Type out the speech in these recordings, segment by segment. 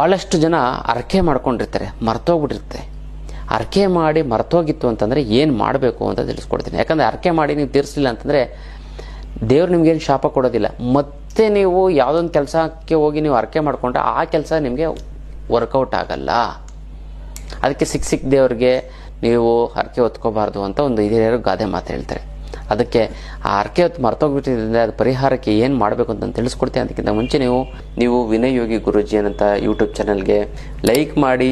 ಭಾಳಷ್ಟು ಜನ ಅರಕೆ ಮಾಡ್ಕೊಂಡಿರ್ತಾರೆ ಮರ್ತೋಗ್ಬಿಟ್ಟಿರ್ತಾರೆ ಅರಕೆ ಮಾಡಿ ಮರ್ತೋಗಿತ್ತು ಅಂತಂದರೆ ಏನು ಮಾಡಬೇಕು ಅಂತ ತಿಳಿಸ್ಕೊಡ್ತೀನಿ. ಯಾಕಂದರೆ ಅರಕೆ ಮಾಡಿ ನೀವು ತೀರಿಸಲಿಲ್ಲ ಅಂತಂದರೆ ದೇವ್ರು ನಿಮ್ಗೇನು ಶಾಪ ಕೊಡೋದಿಲ್ಲ. ಮತ್ತೆ ನೀವು ಯಾವುದೊಂದು ಕೆಲಸಕ್ಕೆ ಹೋಗಿ ನೀವು ಅರಕೆ ಮಾಡಿಕೊಂಡ್ರೆ ಆ ಕೆಲಸ ನಿಮಗೆ ವರ್ಕೌಟ್ ಆಗಲ್ಲ. ಅದಕ್ಕೆ ಸಿಕ್ಕ ಸಿಕ್ಕ ದೇವ್ರಿಗೆ ನೀವು ಹರಕೆ ಹೊತ್ಕೋಬಾರ್ದು ಅಂತ ಒಂದು ಹಿರಿಯರು ಗಾದೆ ಮಾತು ಹೇಳ್ತಾರೆ. ಅದಕ್ಕೆ ಆ ಹರಕೆ ಹೊತ್ತು ಮರ್ತೋಗ್ಬಿಟ್ಟಿದ್ರೆ ಅದು ಪರಿಹಾರಕ್ಕೆ ಏನು ಮಾಡಬೇಕು ಅಂತ ತಿಳಿಸ್ಕೊಡ್ತೀನಿ. ಅದಕ್ಕಿಂತ ಮುಂಚೆ ನೀವು ನೀವು ವಿನಯ್ ಯೋಗಿ ಗುರುಜಿ ಅನ್ನಂಥ ಯೂಟ್ಯೂಬ್ ಚಾನಲ್ಗೆ ಲೈಕ್ ಮಾಡಿ,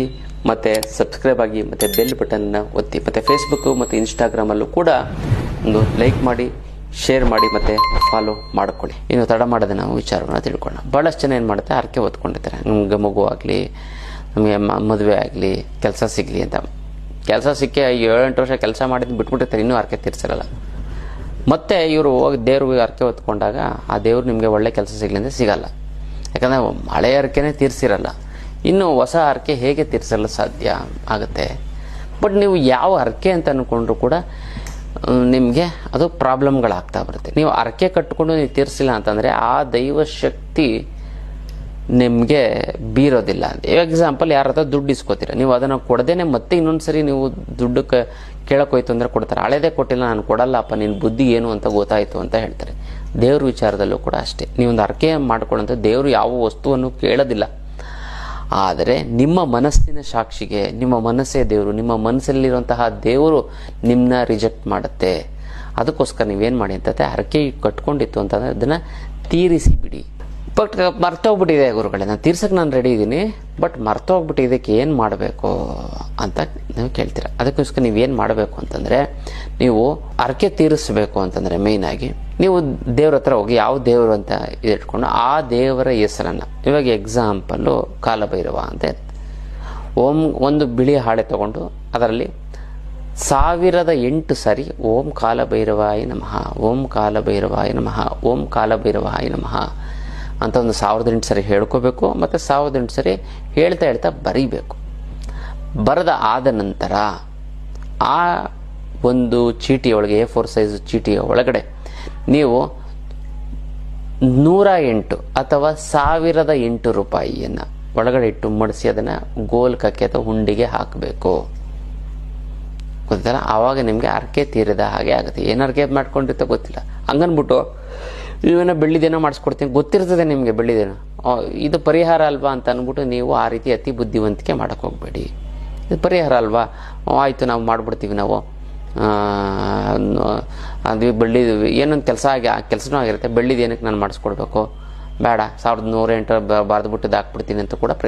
ಮತ್ತು ಸಬ್ಸ್ಕ್ರೈಬ್ ಆಗಿ, ಮತ್ತು ಬೆಲ್ ಬಟನ್ನ ಒತ್ತಿ, ಮತ್ತು ಫೇಸ್ಬುಕ್ಕು ಮತ್ತು ಇನ್ಸ್ಟಾಗ್ರಾಮಲ್ಲೂ ಕೂಡ ಒಂದು ಲೈಕ್ ಮಾಡಿ ಶೇರ್ ಮಾಡಿ, ಮತ್ತು ಫಾಲೋ ಮಾಡ್ಕೊಳ್ಳಿ. ಇನ್ನು ತಡ ಮಾಡದೆ ನಾವು ವಿಚಾರಗಳನ್ನ ತಿಳ್ಕೊಳ್ಳೋಣ. ಭಾಳಷ್ಟು ಜನ ಏನು ಮಾಡುತ್ತೆ, ಹರಕೆ ಹೊತ್ಕೊಂಡಿರ್ತಾರೆ. ನಮಗೆ ಮಗು ಆಗಲಿ, ನಮಗೆ ಮದುವೆ ಆಗಲಿ, ಕೆಲಸ ಸಿಗಲಿ ಅಂತ. ಕೆಲಸ ಸಿಕ್ಕಿ ಏಳೆಂಟು ವರ್ಷ ಕೆಲಸ ಮಾಡಿದ್ದು ಬಿಟ್ಬಿಟ್ಟಿರ್ತಾರೆ, ಇನ್ನೂ ಹರಕೆ ತೀರ್ಸಿರಲ್ಲ. ಮತ್ತೆ ಇವರು ಹೋಗಿ ದೇವ್ರಿಗೆ ಅರ್ಕೆ ಹೊತ್ಕೊಂಡಾಗ ಆ ದೇವ್ರು ನಿಮಗೆ ಒಳ್ಳೆ ಕೆಲಸ ಸಿಗಲಿ ಅಂತ ಸಿಗಲ್ಲ. ಯಾಕಂದರೆ ಹಳೆಯ ಅರ್ಕೆನೇ ತೀರ್ಸಿರಲ್ಲ. ಇನ್ನು ಹೊಸ ಹರಕೆ ಹೇಗೆ ತೀರಿಸಲು ಸಾಧ್ಯ ಆಗುತ್ತೆ? ಬಟ್ ನೀವು ಯಾವ ಹರಕೆ ಅಂತ ಅಂದ್ಕೊಂಡ್ರು ಕೂಡ ನಿಮಗೆ ಅದು ಪ್ರಾಬ್ಲಮ್ಗಳಾಗ್ತಾ ಬರುತ್ತೆ. ನೀವು ಹರಕೆ ಕಟ್ಟಿಕೊಂಡು ನೀವು ತೀರಿಸಿಲ್ಲ ಅಂತಂದರೆ ಆ ದೈವ ಶಕ್ತಿ ನಿಮಗೆ ಬೀರೋದಿಲ್ಲ ಎಕ್ಸಾಂಪಲ್ ಯಾರ ಹತ್ರ ದುಡ್ಡು ಇಸ್ಕೋತೀರ? ನೀವು ಅದನ್ನು ಕೊಡದೇನೆ ಮತ್ತೆ ಇನ್ನೊಂದು ಸರಿ ನೀವು ದುಡ್ಡು ಕ ಕೇಳಕ್ಕೆ ಹೋಯ್ತು ಅಂದರೆ ಕೊಡ್ತಾರೆ. ಹಳೇದೇ ಕೊಟ್ಟಿಲ್ಲ, ನಾನು ಕೊಡಲ್ಲಪ್ಪ ನಿನ್ನ ಬುದ್ಧಿ ಏನು ಅಂತ ಗೊತ್ತಾಯಿತು ಅಂತ ಹೇಳ್ತಾರೆ. ದೇವ್ರ ವಿಚಾರದಲ್ಲೂ ಕೂಡ ಅಷ್ಟೇ. ನೀವೊಂದು ಅರ್ಕೆ ಮಾಡ್ಕೊಳ್ಳೋಂಥ ದೇವರು ಯಾವ ವಸ್ತುವನ್ನು ಕೇಳೋದಿಲ್ಲ. ಆದರೆ ನಿಮ್ಮ ಮನಸ್ಸಿನ ಸಾಕ್ಷಿಗೆ, ನಿಮ್ಮ ಮನಸ್ಸೇ ದೇವರು, ನಿಮ್ಮ ಮನಸ್ಸಲ್ಲಿರುವಂತಹ ದೇವರು ನಿಮ್ಮನ್ನ ರಿಜೆಕ್ಟ್ ಮಾಡುತ್ತೆ. ಅದಕ್ಕೋಸ್ಕರ ನೀವೇನು ಮಾಡಿ ಅಂತ ಹರಕೆ ಕಟ್ಕೊಂಡಿತ್ತು ಅಂತಂದರೆ ಅದನ್ನು ತೀರಿಸಿ ಬಿಡಿ. ಬಟ್ ಮರ್ತೋಗ್ಬಿಟ್ಟಿದೆ ಗುರುಗಳೇ, ನಾನು ತೀರ್ಸಕ್ಕೆ ನಾನು ರೆಡಿ ಇದ್ದೀನಿ ಬಟ್ ಮರ್ತೋಗ್ಬಿಟ್ಟು ಇದಕ್ಕೆ ಏನು ಮಾಡಬೇಕು ಅಂತ ನೀವು ಕೇಳ್ತೀರ. ಅದಕ್ಕೋಸ್ಕರ ನೀವೇನು ಮಾಡಬೇಕು ಅಂತಂದರೆ, ನೀವು ಅರಕೆ ತೀರಿಸಬೇಕು ಅಂತಂದರೆ ಮೇಯ್ನಾಗಿ ನೀವು ದೇವ್ರ ಹತ್ರ ಹೋಗಿ ಯಾವ ದೇವರು ಅಂತ ಇಟ್ಕೊಂಡು ಆ ದೇವರ ಹೆಸರನ್ನು, ಇವಾಗ ಎಕ್ಸಾಂಪಲ್ಲು ಕಾಲಭೈರವ ಅಂತ ಓಂ ಒಂದು ಬಿಳಿ ಹಾಳೆ ತಗೊಂಡು ಅದರಲ್ಲಿ ಸಾವಿರದ ಎಂಟು ಸಾರಿ ಓಂ ಕಾಲಭೈರವಾಯ ನಮಃ, ಓಂ ಕಾಲಭೈರವಾಯ ನಮಃ, ಓಂ ಕಾಲಭೈರವಾಯ ನಮಃ ಅಂತ ಒಂದು ಸಾವಿರದ ಎಂಟು ಸರಿ ಹೇಳ್ಕೋಬೇಕು, ಮತ್ತು ಸಾವಿರದ ಎಂಟು ಸರಿ ಹೇಳ್ತಾ ಹೇಳ್ತಾ ಬರೀಬೇಕು. ಬರೆದ ಆದ ನಂತರ ಆ ಒಂದು ಚೀಟಿಯೊಳಗೆ ಎ ಫೋರ್ ಸೈಜ್ ಚೀಟಿಯ ಒಳಗಡೆ ನೀವು ನೂರ ಎಂಟು ಅಥವಾ ಸಾವಿರದ ಎಂಟು ರೂಪಾಯಿಯನ್ನು ಒಳಗಡೆ ಇಟ್ಟು ಮಡಿಸಿ, ಅದನ್ನು ಗೋಲ್ಕಕ್ಕೆ ಅಥವಾ ಹುಂಡಿಗೆ ಹಾಕಬೇಕು. ಗೊತ್ತಲ್ಲ? ಆವಾಗ ನಿಮಗೆ ಅರ್ಕೆ ತೀರಿದ ಹಾಗೆ ಆಗುತ್ತೆ. ಏನು ಅರ್ಕೆ ಮಾಡ್ಕೊಂಡಿರ್ತ ಗೊತ್ತಿಲ್ಲ. ಹಂಗನ್ಬಿಟ್ಟು ನೀವೇನೋ ಬೆಳ್ಳಿದೇನೋ ಮಾಡಿಸ್ಕೊಡ್ತೀನಿ. ಗೊತ್ತಿರ್ತದೆ ನಿಮಗೆ ಬೆಳ್ಳಿದೇನ ಇದು ಪರಿಹಾರ ಅಲ್ವಾ ಅಂತ ಅಂದ್ಬಿಟ್ಟು ನೀವು ಆ ರೀತಿ ಅತಿ ಬುದ್ಧಿವಂತಿಕೆ ಮಾಡೋಕ್ಕೆ ಹೋಗಬೇಡಿ. ಇದು ಪರಿಹಾರ ಅಲ್ವಾ? ಆಯಿತು, ನಾವು ಮಾಡಿಬಿಡ್ತೀವಿ ನಾವು. ಅದು ಬೆಳ್ಳಿ, ಏನೊಂದು ಕೆಲಸ ಆಗಿ, ಆ ಕೆಲಸನೂ ಆಗಿರುತ್ತೆ. ಬೆಳ್ಳಿದೇನಕ್ಕೆ ನಾನು ಮಾಡಿಸ್ಕೊಡ್ಬೇಕು. ಬೇಡ, ಸಾವಿರದ ನೂರ ಎಂಟು ಬಾರ್ದು ಬಿಟ್ಟು ಹಾಕ್ಬಿಡ್ತೀನಿ ಅಂತ ಕೂಡ ಪ್ರಯೋಗ